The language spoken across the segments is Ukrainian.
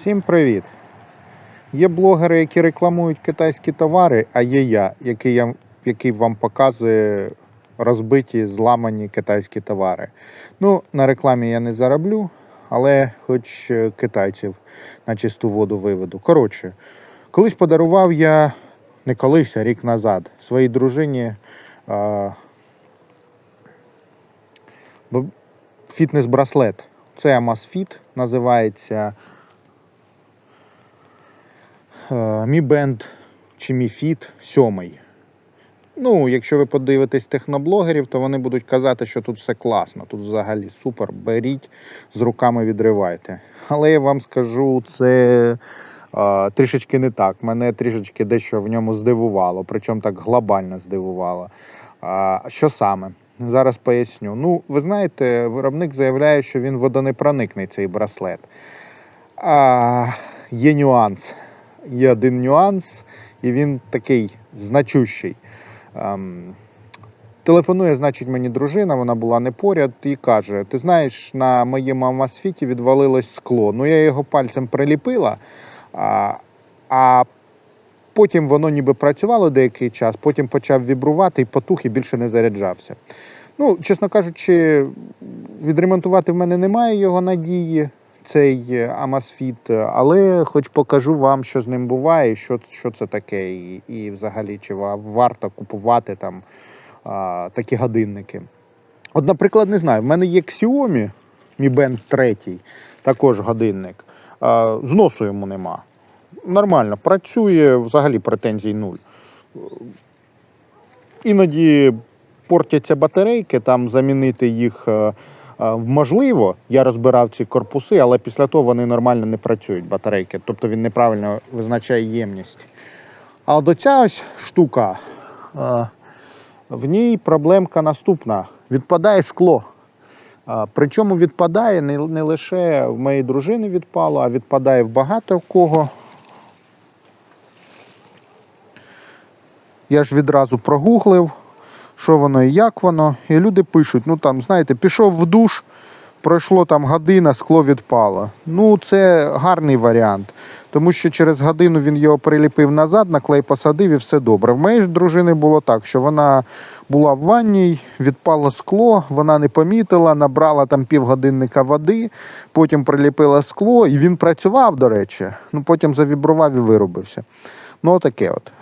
Всім привіт! Є блогери, які рекламують китайські товари, а є я, який, я, який вам показує розбиті, зламані китайські товари. Ну, на рекламі я не зароблю, але хоч е, китайців на чисту воду виведу. Коротше, колись подарував я, не колись, а рік назад, своїй дружині а, фітнес-браслет. Це Amazfit називається. Е, Mi Band чи Mi Fit 7. Ну, якщо ви подивитесь техноблогерів, то вони будуть казати, що тут все класно, тут взагалі супер, беріть, з руками відривайте. Але я вам скажу, це е, трішечки не так. Мене трішечки дещо в ньому здивувало, причому так глобально здивувало. А, що саме? Зараз поясню. Ну, ви знаєте, виробник заявляє, що він водонепроникний цей браслет. А, є нюанс. Є один нюанс, і він такий значущий. Ем, телефонує, значить, мені дружина, вона була не поряд, і каже: Ти знаєш, на моєму Амасфіті відвалилось скло. Ну, я його пальцем приліпила, а, а потім воно ніби працювало деякий час, потім почав вібрувати і потух і більше не заряджався. Ну, чесно кажучи, відремонтувати в мене немає його надії, цей е, Amazfit, але хоч покажу вам, що з ним буває, що, що це таке, і, і взагалі чи варто купувати там а, такі годинники. От, наприклад, не знаю, в мене є Xiaomi Mi Band 3, також годинник. А, зносу йому нема. Нормально, працює, взагалі претензій нуль. Іноді портяться батарейки, там замінити їх е, е, можливо. Я розбирав ці корпуси, але після того вони нормально не працюють, батарейки. Тобто він неправильно визначає ємність. А от оця ось штука, в ній проблемка наступна: відпадає скло. Причому відпадає не, лише в моєї дружини відпало, а відпадає в багато кого. Я ж відразу прогуглив, що воно і як воно. І люди пишуть: ну там, знаєте, пішов в душ, пройшло там година, скло відпало. Ну, це гарний варіант. Тому що через годину він його приліпив назад, на клей посадив і все добре. В моєї ж дружини було так, що вона була в ванній, відпало скло, вона не помітила, набрала там півгодинника води, потім приліпила скло, і він працював, до речі. Ну потім завібрував і виробився. Ну, таке от.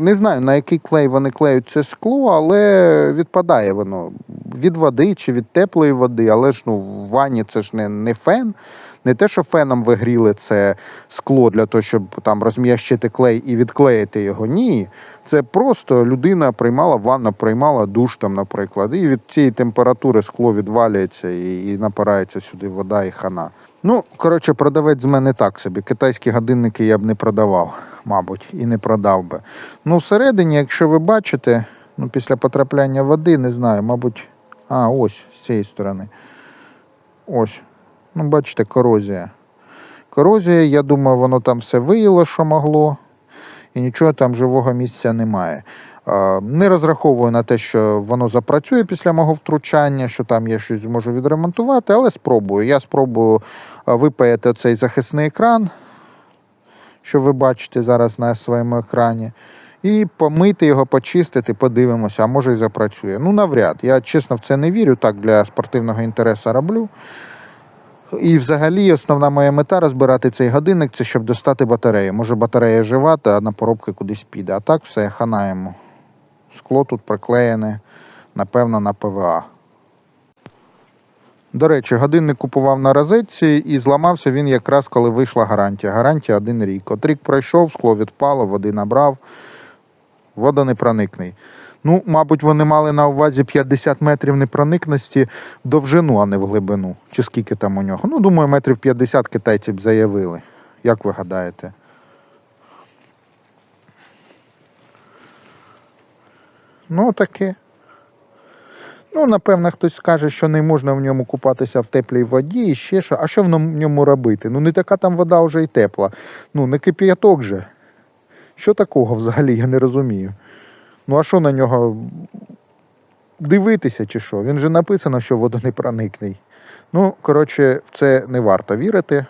Не знаю, на який клей вони клеють це скло, але відпадає воно від води чи від теплої води, але ж ну, в ванні це ж не, не фен. Не те, що феном вигріли це скло для того, щоб там розм'ящити клей і відклеїти його. Ні. Це просто людина приймала ванну, приймала душ, там, наприклад, і від цієї температури скло відвалюється і, і напирається сюди вода і хана. Ну, коротше, продавець з мене так собі. Китайські годинники я б не продавав, мабуть, і не продав би. Ну, всередині, якщо ви бачите, ну, після потрапляння води, не знаю, мабуть. А, ось з цієї сторони. Ось. Ну, бачите, корозія. Корозія, я думаю, воно там все виїло, що могло, і нічого там живого місця немає. Не розраховую на те, що воно запрацює після мого втручання, що там я щось зможу відремонтувати, але спробую. Я спробую випаяти цей захисний екран, що ви бачите зараз на своєму екрані. І помити його, почистити, подивимося, а може і запрацює. Ну, навряд. Я чесно в це не вірю, так для спортивного інтересу роблю. І взагалі основна моя мета розбирати цей годинник це щоб достати батарею. Може батарея жива, а на поробки кудись піде. А так все, ханаємо. Скло тут приклеєне, напевно, на ПВА. До речі, годинник купував на розетці і зламався він якраз коли вийшла гарантія. Гарантія один рік. От рік пройшов, скло відпало, води набрав, водонепроникний. Ну, мабуть, вони мали на увазі 50 метрів непроникності в довжину, а не в глибину. Чи скільки там у нього? Ну, думаю, метрів 50 китайці б заявили. Як ви гадаєте? Ну, таке. Ну, напевно, хтось скаже, що не можна в ньому купатися в теплій воді і ще що. А що в ньому робити? Ну, не така там вода вже й тепла. Ну, не кип'яток же. Що такого взагалі, я не розумію. Ну, а що на нього дивитися чи що? Він же написано, що водонепроникний. Ну, коротше, в це не варто вірити.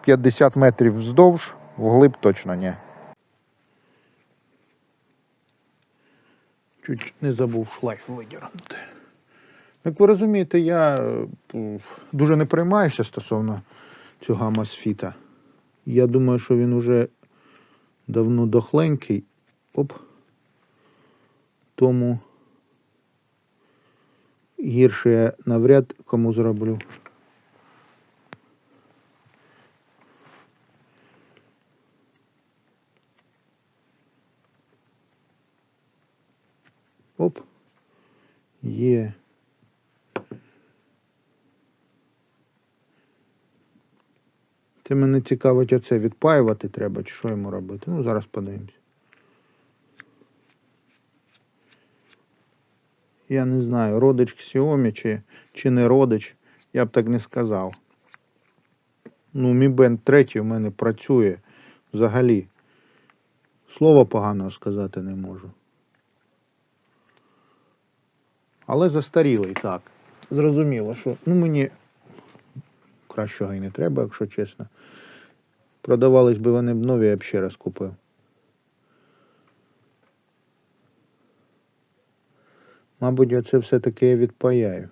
50 метрів вздовж, вглиб точно ні. Чуть не забув шлейф видірнути. Як ви розумієте, я е, дуже не приймаюся стосовно цього мосфіта. Я думаю, що він уже давно дохленький. Оп. Тому гірше я навряд кому зроблю. Оп. Є. Це мене цікавить оце відпаювати треба, чи що йому робити. Ну, зараз подивимось. Я не знаю, родич Xiaomi чи, чи не родич, я б так не сказав. Ну, Mi Band 3 у мене працює взагалі. Слова поганого сказати не можу. Але застарілий, так. Зрозуміло, що ну, мені кращого і не треба, якщо чесно. Продавались би вони б нові, я б ще раз купив. Мабуть, оце все-таки я відпаяю.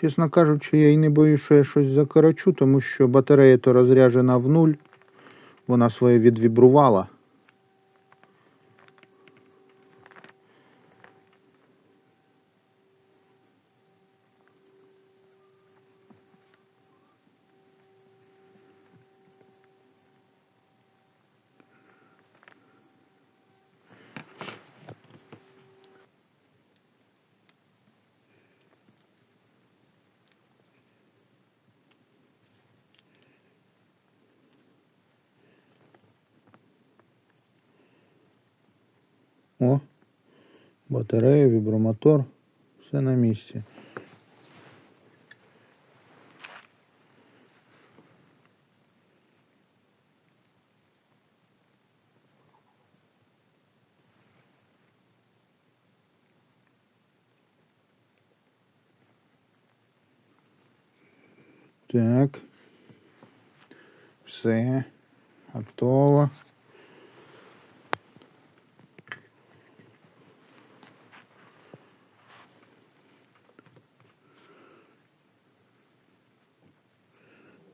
Чесно кажучи, я і не боюсь, що я щось закорочу, тому що батарея то розряджена в нуль, вона своє відвібрувала. О, батарея, вібромотор, все на місці. Так. Все. Готово.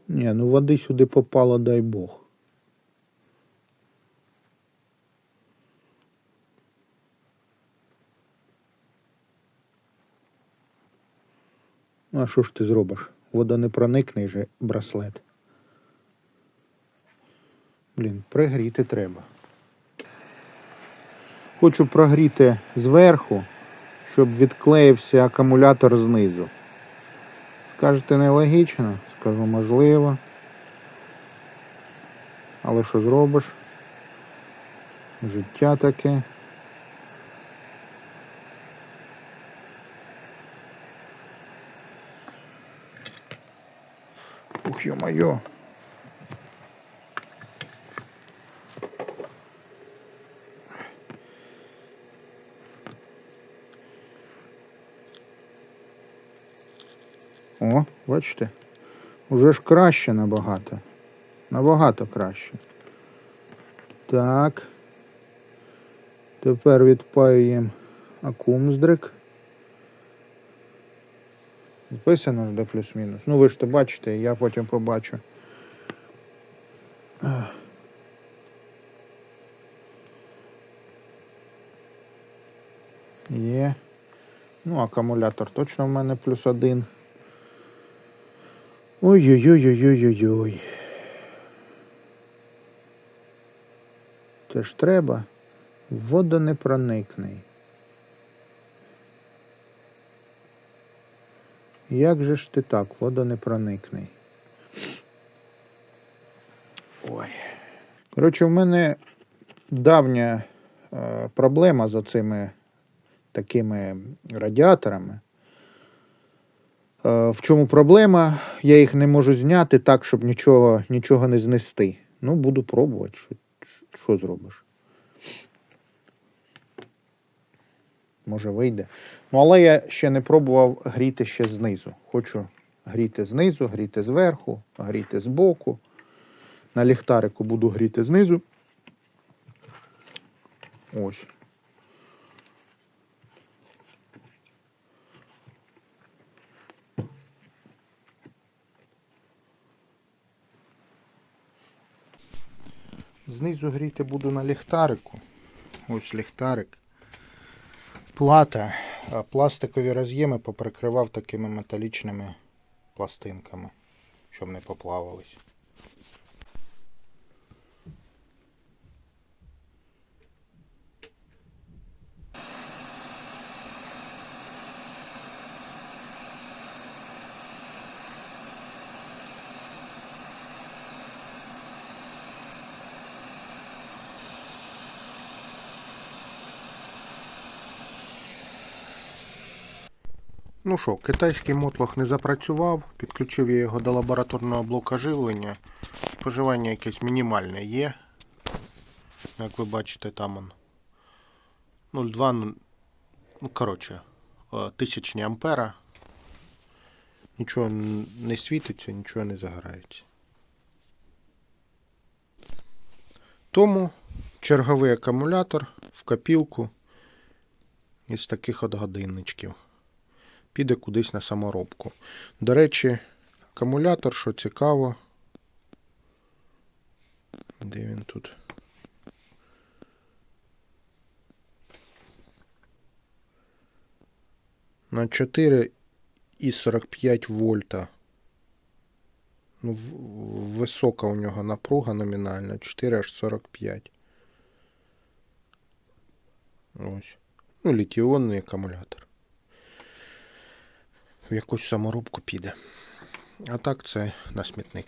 Ні, ну води сюди попало, дай Бог. Ну, а що ж ти зробиш? Водонепроникний же браслет. Блін, пригріти треба. Хочу прогріти зверху, щоб відклеївся акумулятор знизу. Скажете, нелогічно? Скажу, можливо. Але що зробиш? Життя таке. Ух, ё-моё. О, бачите? Уже ж краще набагато. Набагато краще. Так. Тепер відпаюємо акумздрик. Записано ж де плюс-мінус. Ну ви ж то бачите, я потім побачу. Є. Ну, акумулятор точно в мене плюс один. Ой-ой-ой-ой-ой-ой-ой. Це ж треба. Водонепроникний. Як же ж ти так, водонепроникний? Ой. Коротше, в мене давня е, проблема з оцими такими радіаторами. Е, В чому проблема? Я їх не можу зняти так, щоб нічого, нічого не знести. Ну, буду пробувати. Що, зробиш? Може вийде. Ну, але я ще не пробував гріти ще знизу. Хочу гріти знизу, гріти зверху, гріти збоку. На ліхтарику буду гріти знизу. Ось. Знизу гріти буду на ліхтарику. Ось ліхтарик. Плата. Пластикові роз'єми поприкривав такими металічними пластинками, щоб не поплавались. Ну що, китайський мотлох не запрацював, підключив я його до лабораторного блока живлення. Споживання якесь мінімальне є. Як ви бачите, там он 0,2, ну, ну коротше, е, тисячні ампера. Нічого не світиться, нічого не загорається. Тому черговий акумулятор в копілку із таких от годинничків піде кудись на саморобку. До речі, акумулятор, що цікаво. Де він тут? На 4,45 вольта. Ну, висока у нього напруга номінальна 4 аж 45. Ось. Ну, літіонний акумулятор в якусь саморубку піде. А так це на смітник.